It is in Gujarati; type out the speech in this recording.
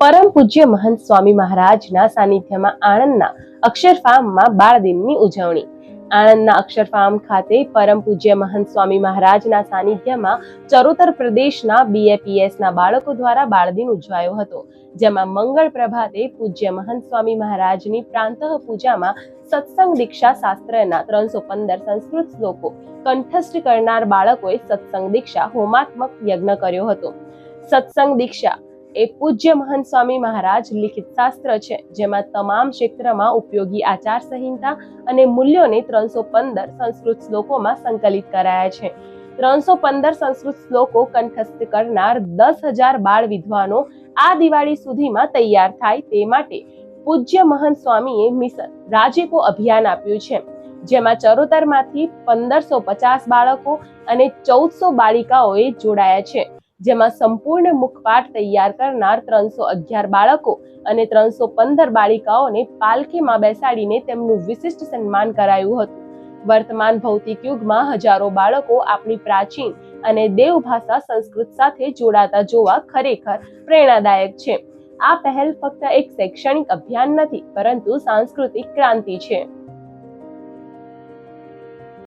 પરમ પૂજ્ય મહંત સ્વામી મહારાજના સાનિધ્યમાં આણંદના અક્ષર ફાર્મમાં બાળ દિનની ઉજવણી. આણંદના અક્ષર ફાર્મ ખાતે પરમ પૂજ્ય મહંત સ્વામી મહારાજના સાનિધ્યમાં ચરોતર પ્રદેશના બીએપીએસના બાળકો દ્વારા બાળદિન ઉજવાયો હતો, જેમાં મંગળ પ્રભાતે પૂજ્ય મહંત સ્વામી મહારાજની પ્રાંતઃ પૂજામાં સત્સંગ દીક્ષા શાસ્ત્રના ત્રણસો પંદર સંસ્કૃત શ્લોકો કંઠસ્થ કરનાર બાળકોએ સત્સંગ દીક્ષા હોમાત્મક યજ્ઞ કર્યો હતો. સત્સંગ દીક્ષા એ પૂજ્ય મહંત સ્વામી મહારાજ લિખિત શાસ્ત્ર છે, જેમાં તમામ ક્ષેત્રમાં ઉપયોગી આચાર સંહિતા અને મૂલ્યોને ત્રણસો પંદર સંસ્કૃત શ્લોકોમાં સંકલિત કરાયા છે. ત્રણસો પંદર સંસ્કૃત શ્લોકો કંઠસ્થ કરનાર દસ હજાર બાળ વિદ્વાનો આ દિવાળી સુધીમાં તૈયાર થાય તે માટે પૂજ્ય મહંત સ્વામીએ મિશન રાજીપો અભિયાન આપ્યું છે, જેમાં ચરોતરમાંથી પંદરસો પચાસ બાળકો અને ચૌદસો બાળિકાઓએ જોડાયા છે. જેમાં સંપૂર્ણ મુખપાઠ તૈયાર કરનાર ત્રણસો અગિયાર બાળકો અને ત્રણસો પંદર બાળિકાઓને પાલખીમાં બેસાડીને તેમનું વિશિષ્ટ સન્માન કરાયું હતું. વર્તમાન ભૌતિક યુગમાં હજારો બાળકો આપણી પ્રાચીન અને દેવ ભાષા સંસ્કૃત સાથે જોડાતા જોવા ખરેખર પ્રેરણાદાયક છે. આ પહેલ ફક્ત એક શૈક્ષણિક અભિયાન નથી, પરંતુ સાંસ્કૃતિક ક્રાંતિ છે.